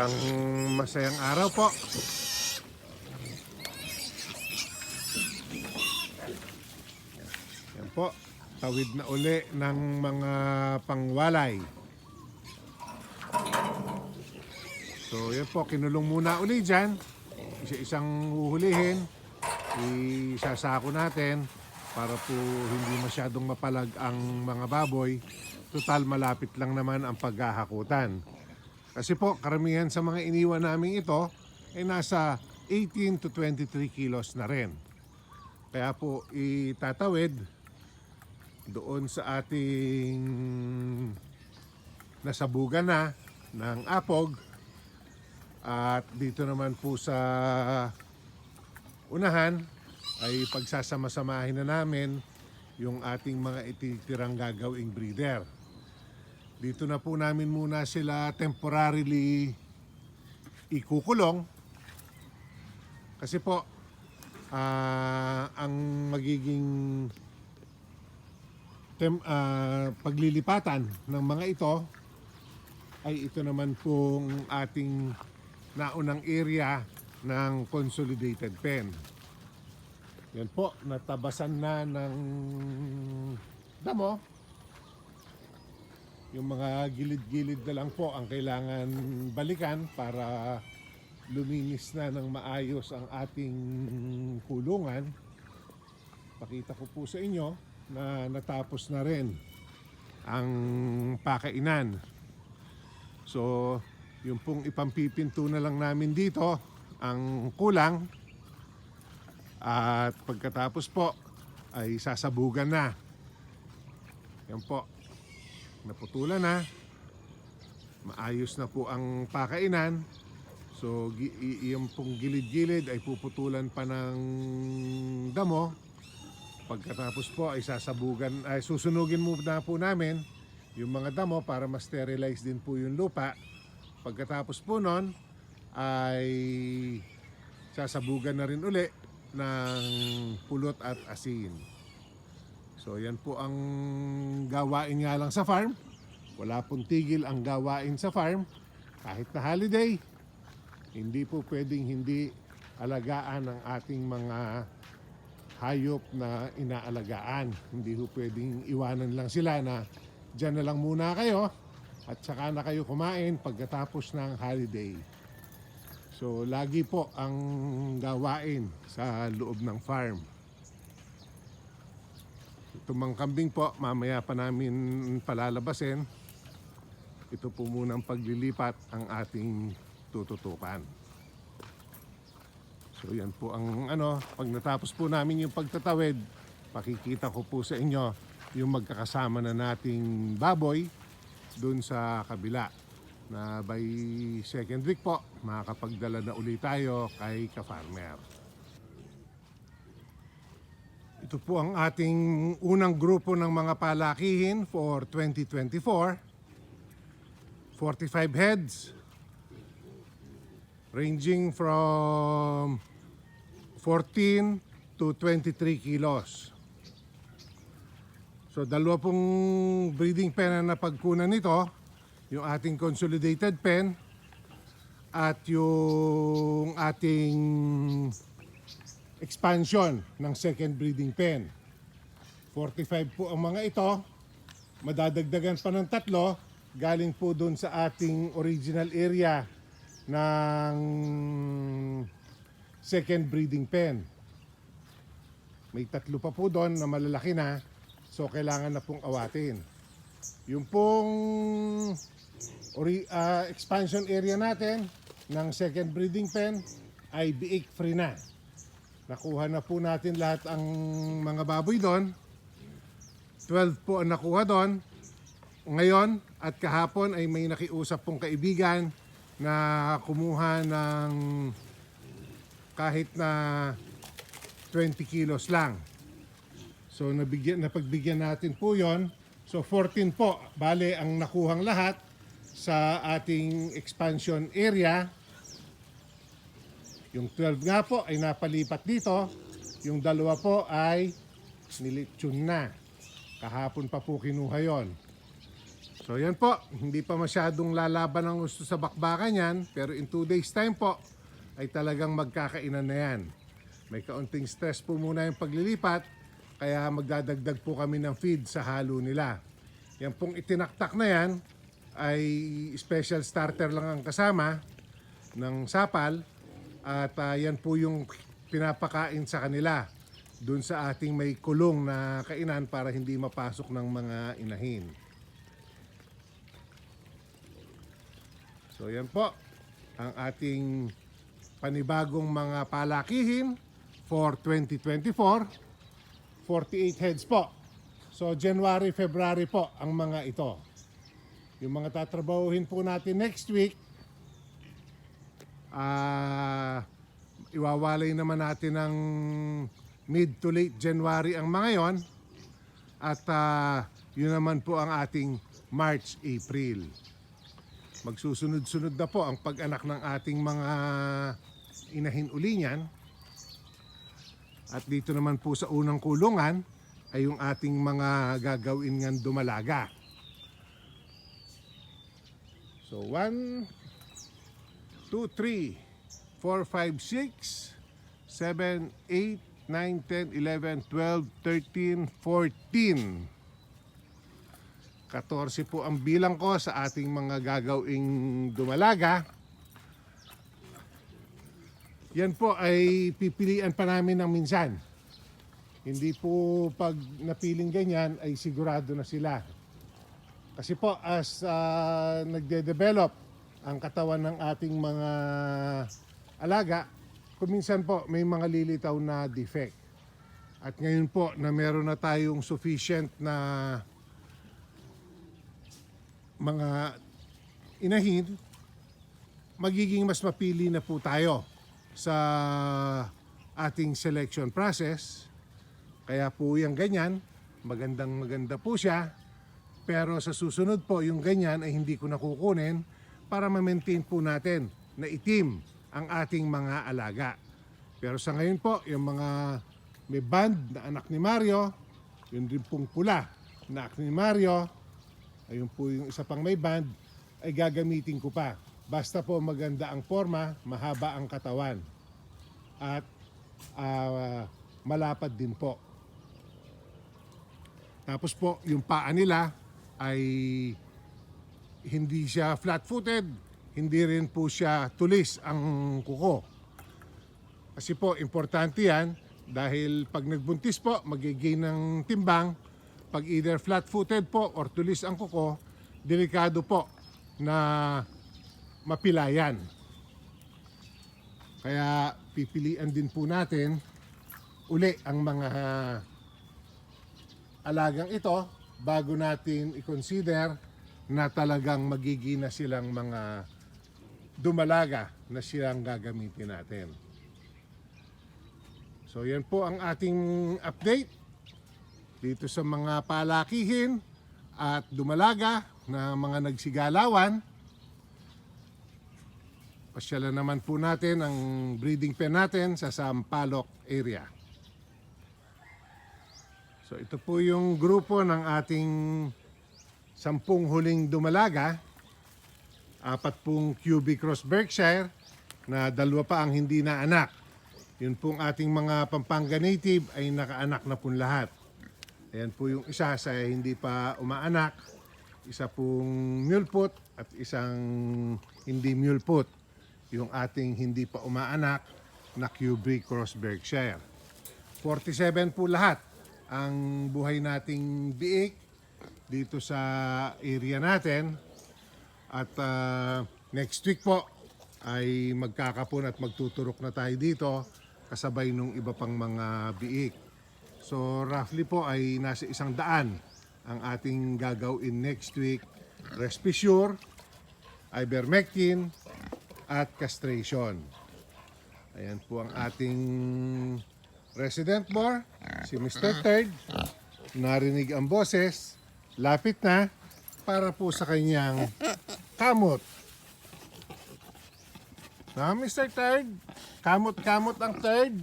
Isang masayang araw po. Yan po, tawid na uli ng mga pangwalay. So yan po, kinulong muna uli dyan. Isa-isang huhulihin. Isasako natin para po hindi masyadong mapalag ang mga baboy. Total malapit lang naman ang paghahakutan. Kasi po, karamihan sa mga iniwan namin ito ay nasa 18 to 23 kilos na rin. Kaya po itatawid doon sa ating nasabugan na ng apog at dito naman po sa unahan ay pagsasama-samahin na namin yung ating mga ititirang gagawing breeder. Dito na po namin muna sila temporarily ikukulong kasi po ah, ang magiging tem, ah, paglilipatan ng mga ito ay ito naman pong ating naunang area ng consolidated pen. Yan po, natabasan na ng damo. Yung mga gilid-gilid na lang po ang kailangan balikan para luminis na ng maayos ang ating kulungan. Pakita ko po sa inyo na natapos na rin ang pakainan. So, yung pong ipampipinto na lang namin dito, ang kulang. At pagkatapos po, ay sasabugan na. Yan po. Naputulan na. Maayos na po ang pakainan. So, yung pong gilid-gilid ay puputulan pa ng damo. Pagkatapos po ay sasabugan, ay susunugin muna po namin yung mga damo para ma-sterilize din po yung lupa. Pagkatapos po nun, ay sasabugan na rin uli ng pulot at asin. So yan po ang gawain nga lang sa farm. Wala pong tigil ang gawain sa farm. Kahit na holiday, hindi po pwedeng hindi alagaan ang ating mga hayop na inaalagaan. Hindi po pwedeng iwanan lang sila na dyan na lang muna kayo at saka na kayo kumain pagkatapos ng holiday. So lagi po ang gawain sa loob ng farm. Mga kambing po, mamaya pa namin palalabasin. Ito po muna ang paglilipat ang ating tututukan. So yan po ang ano, pag natapos po namin yung pagtatawid, pakikita ko po sa inyo yung magkakasama na nating baboy dun sa kabila na by second week po makakapagdala na uli tayo kay ka-farmer. Ito po ang ating unang grupo ng mga palakihin for 2024. 45 heads ranging from 14 to 23 kilos. So dalawa pong breeding pen na napagkunan nito, yung ating consolidated pen at yung ating expansion ng second breeding pen. 45 po ang mga ito. Madadagdagan pa ng tatlo galing po doon sa ating original area ng second breeding pen. May tatlo pa po doon na malalaki na. So kailangan na pong awatin. Yung pong ori, ah, expansion area natin ng second breeding pen ay biik free na. Nakuha na po natin lahat ang mga baboy doon. 12 po ang nakuha doon. Ngayon at kahapon ay may nakiusap pong kaibigan na kumuha ng kahit na 20 kilos lang. So nabigyan, napagbigyan natin po yon. So 14 po, bale ang nakuhang lahat sa ating expansion area. Yung 12 nga po ay napalipat dito. Yung dalawa po ay nilitsyon na. Kahapon pa po kinuha yon. So yan po, hindi pa masyadong lalaban ang gusto sa bakbakan yan, pero in 2 days time po, ay talagang magkakainan na yan. May kaunting stress po muna yung paglilipat, kaya magdadagdag po kami ng feed sa halo nila. Yan pong itinaktak na yan, ay special starter lang ang kasama ng sapal, at ah, yan po yung pinapakain sa kanila dun sa ating may kulong na kainan para hindi mapasok ng mga inahin. So yan po ang ating panibagong mga palakihin for 2024. 48 heads po. So January, February po ang mga ito. Yung mga tatrabahuhin po natin next week, ah iwawalay naman natin ng mid to late January ang mga yon. At ah, yun naman po ang ating March, April magsusunod-sunod na po ang pag-anak ng ating mga inahin uli niyan. At dito naman po sa unang kulungan ay yung ating mga gagawin ng dumalaga. So 1, 2, 3, 4, 5, 6, 7, 8, 9, 10, 11, 12, 13, 14. 14 po ang bilang ko sa ating mga gagawing dumalaga. Yan po ay pipilian pa namin ng minsan. Hindi po pag napiling ganyan ay sigurado na sila. Kasi po as ah, nagde-develop ang katawan ng ating mga alaga, kuminsan po may mga lilitaw na defect. At ngayon po na meron na tayong sufficient na mga inahin, magiging mas mapili na po tayo sa ating selection process. Kaya po yung ganyan, magandang maganda po siya. Pero sa susunod po, yung ganyan ay hindi ko nakukunin para ma-maintain po natin na itim ang ating mga alaga. Pero sa ngayon po, yung mga may band na anak ni Mario, yun din pong pula na anak ni Mario, ayun po yung isa pang may band, ay gagamitin ko pa. Basta po maganda ang forma, mahaba ang katawan. At ah, malapad din po. Tapos po, yung paa nila ay hindi siya flat-footed, hindi rin po siya tulis ang kuko. Kasi po, importante yan dahil pag nagbuntis po, magigain ng timbang. Pag either flat-footed po or tulis ang kuko, delikado po na mapilayan. Kaya pipilian din po natin uli ang mga alagang ito bago natin i-consider na talagang magiging na silang mga dumalaga na silang gagamitin natin. So yan po ang ating update dito sa mga palakihin at dumalaga na mga nagsigalawan. Pasyalan naman po natin ang breeding pen natin sa Sampaloc area. So ito po yung grupo ng ating sampung huling dumalaga. Apat pong QB Cross Berkshire na dalawa pa ang hindi na anak. Yun pong ating mga Pampanga native ay nakaanak na pong lahat. Ayan po yung isa sa hindi pa umaanak. Isa pong mulput at isang hindi mulput. Yung ating hindi pa umaanak na QB Cross Berkshire. 47 po lahat ang buhay nating biik dito sa area natin. At ah, next week po ay magkakapon at magtuturok na tayo dito kasabay nung iba pang mga biik. So roughly po ay nasa isang daan ang ating gagawin next week. Respisure, ivermectin, at castration. Ayan po ang ating resident boar, si Mr. Third. Narinig ang boses, lapit na para po sa kanyang kamot. Ha, Mr. Third? Kamot-kamot ang third.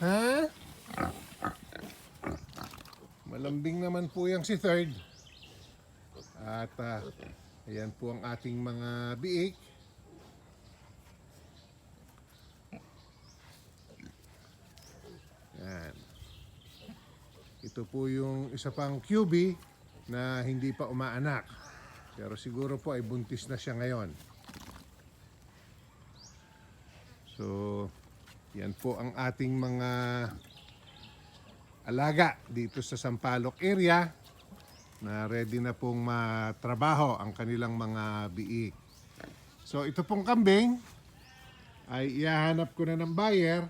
Ha? Malambing naman po yung si third. At ah, ayan po ang ating mga biik. Yan. Ito po yung isa pang QB na hindi pa umaanak. Pero siguro po ay buntis na siya ngayon. So, yan po ang ating mga alaga dito sa Sampaloc area na ready na pong matrabaho ang kanilang mga biik. So, ito pong kambing ay ihahanap ko na ng buyer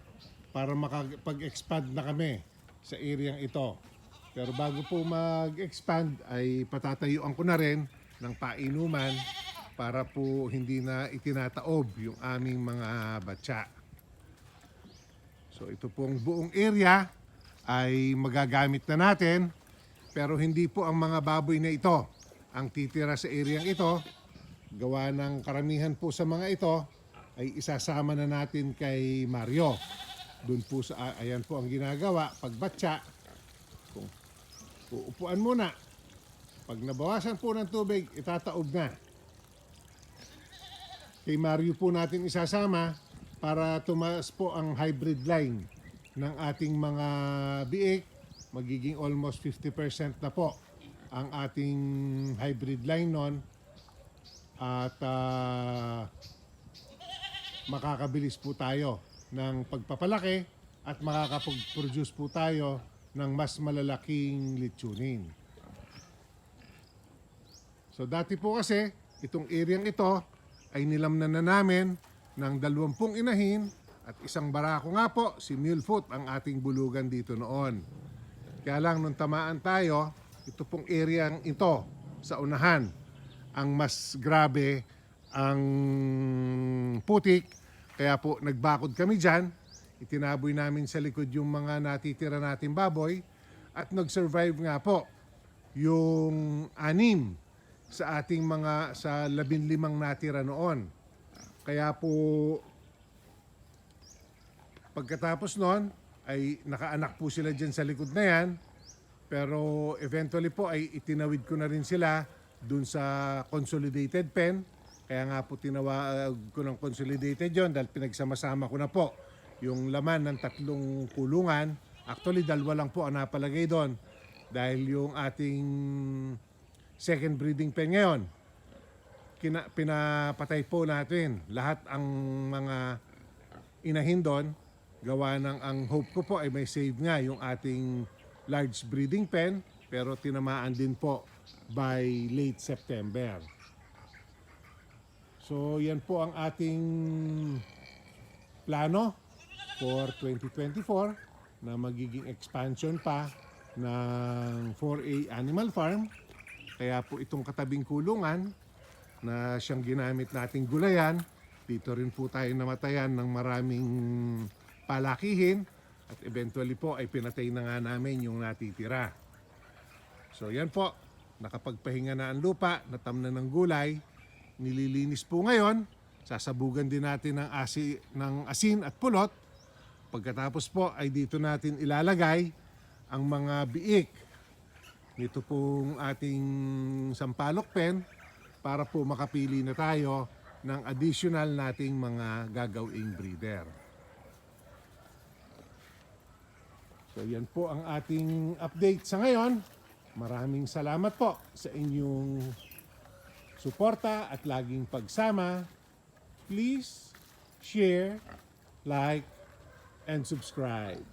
para makapag-expand na kami sa area ito. Pero bago po mag-expand ay patatayuan ko na rin ng painuman para po hindi na itinataob yung aming mga batya. So ito pong buong area ay magagamit na natin pero hindi po ang mga baboy na ito ang titira sa area ito. Gawa ng karamihan po sa mga ito ay isasama na natin kay Mario. Doon po sa, ayan po ang ginagawa, pagbatsa, kung uupuan muna, pag nabawasan po ng tubig, itataob na. Kay Mario po natin isasama para tumaas po ang hybrid line ng ating mga biik. Magiging almost 50% na po ang ating hybrid line nun. At ah, makakabilis po tayo ng pagpapalaki at makakapag-produce po tayo ng mas malalaking litsunin. So dati po kasi, itong area ito ay nilamnan na namin ng dalawampung inahin at isang barako nga po, si Milfoot ang ating bulugan dito noon. Kaya lang nung tamaan tayo, ito pong area ito sa unahan ang mas grabe ang putik. Kaya po nagbakod kami dyan. Itinaboy namin sa likod yung mga natitira nating baboy. At nag-survive nga po yung anim sa ating mga sa labinlimang natira noon. Kaya po pagkatapos noon ay nakaanak po sila dyan sa likod na yan. Pero eventually po ay itinawid ko na rin sila dun sa consolidated pen. Kaya nga po tinawag ko ng consolidated yon dahil pinagsama-sama ko na po yung laman ng tatlong kulungan. Actually, dalawa lang po ang napalagay doon dahil yung ating second breeding pen ngayon, kina, pinapatay po natin lahat ang mga inahin doon. Gawa ng ang hope ko po ay may save nga yung ating large breeding pen pero tinamaan din po by late September. So yan po ang ating plano for 2024 na magiging expansion pa ng 4A Animal Farm. Kaya po itong katabing kulungan na siyang ginamit nating gulayan, dito rin po tayo namatayan ng maraming palakihin at eventually po ay pinatay na nga namin yung natitira. So yan po, nakapagpahinga na ang lupa, natamna ng gulay, nililinis po ngayon, sasabugan din natin ng, asi, ng asin at pulot. Pagkatapos po ay dito natin ilalagay ang mga biik nito pong ating sampalok pen para po makapili na tayo ng additional nating mga gagawing breeder. So yan po ang ating update sa ngayon. Maraming salamat po sa inyong suporta at laging pagsama. Please share, like, and subscribe.